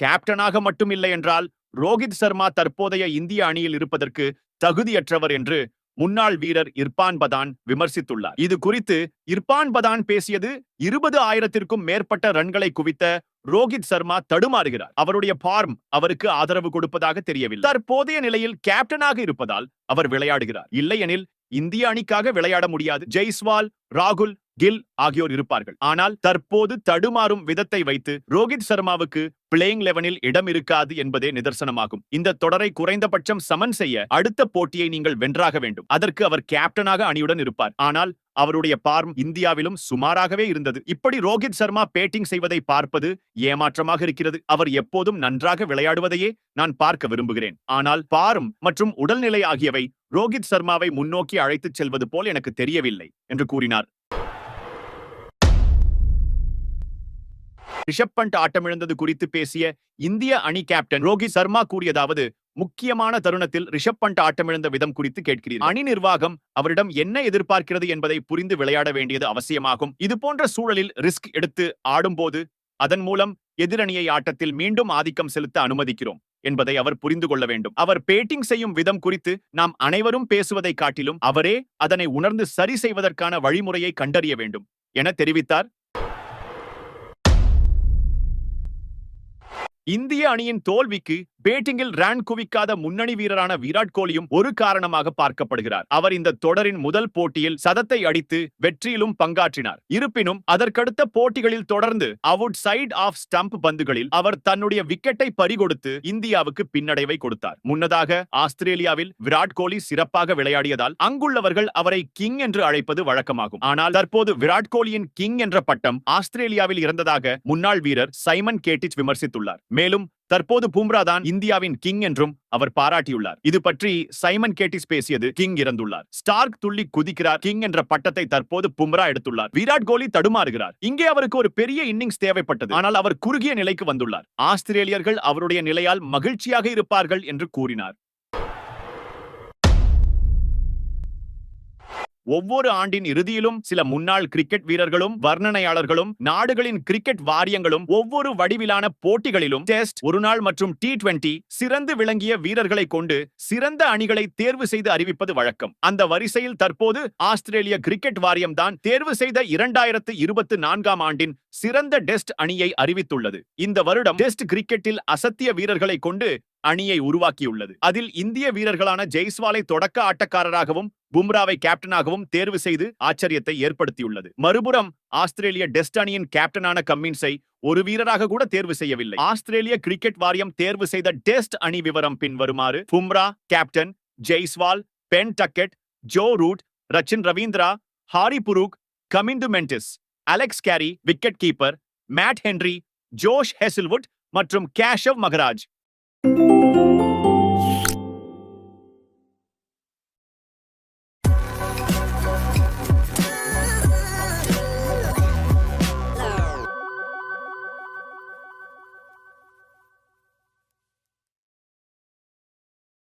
கேப்டனாக மட்டும் இல்லை என்றால் ரோஹித் சர்மா தற்போதைய இந்திய அணியில் இருப்பதற்கு தகுதியற்றவர் என்று முன்னாள் வீரர் இர்பான் பதான் விமர்சித்துள்ளார். இது குறித்து இர்பான் பதான் பேசியது இருபது ஆயிரத்திற்கும் மேற்பட்ட ரன்களை குவித்த ரோஹித் சர்மா தடுமாறுகிறார். அவருடைய பார்ம் அவருக்கு ஆதரவு கொடுப்பதாக தெரியவில்லை. தற்போதைய நிலையில் கேப்டனாக இருப்பதால் அவர் விளையாடுகிறார். இல்லையெனில் இந்திய அணிக்காக விளையாட முடியாது. ஜெய்ஸ்வால் ராகுல் கில் ஆகியோர் இருப்பார்கள். ஆனால் தற்போது தடுமாறும் விதத்தை வைத்து ரோஹித் சர்மாவுக்கு பிளேயிங் லெவனில் இடம் இருக்காது என்பதே நிதர்சனமாகும். இந்த தொடரை குறைந்தபட்சம் சமன் செய்ய அடுத்த போட்டியை நீங்கள் வென்றாக வேண்டும். அதற்கு அவர் கேப்டனாக அணியுடன் இருப்பார். ஆனால் அவருடைய பார்ம் இந்தியாவிலும் சுமாராகவே இருந்தது. இப்படி ரோஹித் சர்மா பேட்டிங் செய்வதை பார்ப்பது ஏமாற்றமாக இருக்கிறது. அவர் எப்போதும் நன்றாக விளையாடுவதையே நான் பார்க்க விரும்புகிறேன். ஆனால் பார்ம் மற்றும் உடல்நிலை ஆகியவை ரோஹித் சர்மாவை முன்னோக்கி அழைத்துச் செல்வது போல் எனக்கு தெரியவில்லை என்று கூறினார். ரிஷப் பண்ட் ஆட்டமிழந்தது குறித்து பேசிய இந்திய அணி கேப்டன் ரோஹித் சர்மா கூறியதாவது முக்கியமான தருணத்தில் ரிஷப் பண்ட் ஆட்டமிழந்த விதம் குறித்து கேட்கிறீர் அணி நிர்வாகம் அவரிடம் என்ன எதிர்பார்க்கிறது என்பதை புரிந்து விளையாட வேண்டியது அவசியமாகும். இது போன்ற சூழலில் ரிஸ்க் எடுத்து ஆடும்போது அதன் மூலம் எதிரணியை ஆட்டத்தில் மீண்டும் ஆதிக்கம் செலுத்த அனுமதிக்கிறோம் என்பதை அவர் புரிந்து கொள்ள வேண்டும். அவர் பேட்டிங் செய்யும் விதம் குறித்து நாம் அனைவரும் பேசுவதை காட்டிலும் அவரே அதனை உணர்ந்து சரி செய்வதற்கான வழிமுறையை கண்டறிய வேண்டும் என தெரிவித்தார். இந்திய அணியின் தோல்விக்கு பேட்டிங்கில் ரன் குவிக்காத முன்னணி வீரரான விராட் கோலியும் ஒரு காரணமாக பார்க்கப்படுகிறார். அவர் இந்த தொடரின் முதல் போட்டியில் சதத்தை அடித்து வெற்றியிலும் பங்காற்றினார். இருப்பினும் அதற்கடுத்த போட்டிகளில் தொடர்ந்து அவுட் சைட் ஆஃப் ஸ்டம்ப் பந்துகளில் அவர் தன்னுடைய விக்கெட்டை பறிகொடுத்து இந்தியாவுக்கு பின்னடைவை கொடுத்தார். முன்னதாக ஆஸ்திரேலியாவில் விராட் கோலி சிறப்பாக விளையாடியதால் அங்குள்ளவர்கள் அவரை கிங் என்று அழைப்பது வழக்கமாகும். ஆனால் தற்போது விராட் கோலியின் கிங் என்ற பட்டம் ஆஸ்திரேலியாவில் இருந்ததாக முன்னாள் வீரர் சைமன் கேட்டிச் விமர்சித்துள்ளார். மேலும் தற்போது பும்ரா தான் இந்தியாவின் கிங் என்றும் அவர் பாராட்டியுள்ளார். இது பற்றி சைமன் கேட்டிஸ் பேசியது கிங் இறந்துள்ளார். ஸ்டார்க் துள்ளி குதிக்கிறார். கிங் என்ற பட்டத்தை தற்போது பும்ரா எடுத்துள்ளார். விராட் கோலி தடுமாறுகிறார். இங்கே அவருக்கு ஒரு பெரிய இன்னிங்ஸ் தேவைப்பட்டது. ஆனால் அவர் குறுகிய நிலைக்கு வந்துள்ளார். ஆஸ்திரேலியர்கள் அவருடைய நிலையால் மகிழ்ச்சியாக இருப்பார்கள் என்று கூறினார். ஒவ்வொரு ஆண்டின் இறுதியிலும் சில முன்னாள் கிரிக்கெட் வீரர்களும் வர்ணனையாளர்களும் நாடுகளின் கிரிக்கெட் வாரியங்களும் ஒவ்வொரு வடிவிலான போட்டிகளிலும் டெஸ்ட் ஒருநாள் மற்றும் டி டுவெண்டி சிறந்து விளங்கிய வீரர்களை கொண்டு சிறந்த அணிகளை தேர்வு செய்து அறிவிப்பது வழக்கம். அந்த வரிசையில் தற்போது ஆஸ்திரேலிய கிரிக்கெட் வாரியம் தான் தேர்வு செய்த இரண்டாயிரத்து இருபத்தி நான்காம் ஆண்டின் சிறந்த டெஸ்ட் அணியை அறிவித்துள்ளது. இந்த வருடம் டெஸ்ட் கிரிக்கெட்டில் அசத்திய வீரர்களை கொண்டு அணியை உருவாக்கியுள்ளது. அதில் இந்திய வீரர்களான ஜெய்ஸ்வாலை தொடக்க ஆட்டக்காரராகவும் பும்ராவை கேப்டனாகவும் தேர்வு செய்து ஆச்சரியத்தை ஏற்படுத்தியுள்ளது. மறுபுறம் ஆஸ்திரேலிய டெஸ்ட் அணியின் கேப்டனான கம்மின்ஸை ஒரு வீரராக கூட தேர்வு செய்யவில்லை. ஆஸ்திரேலிய கிரிக்கெட் வாரியம் தேர்வு செய்த டெஸ்ட் அணி விவரம் பின்வருமாறு Bumrah captain Jaiswal Ben Duckett Joe Root Rachin Ravindra Harry Brook Kamindu Mendis. Alex Carey wicket keeper Matt Henry Josh Hazlewood மற்றும் கேஷவ் மகராஜ்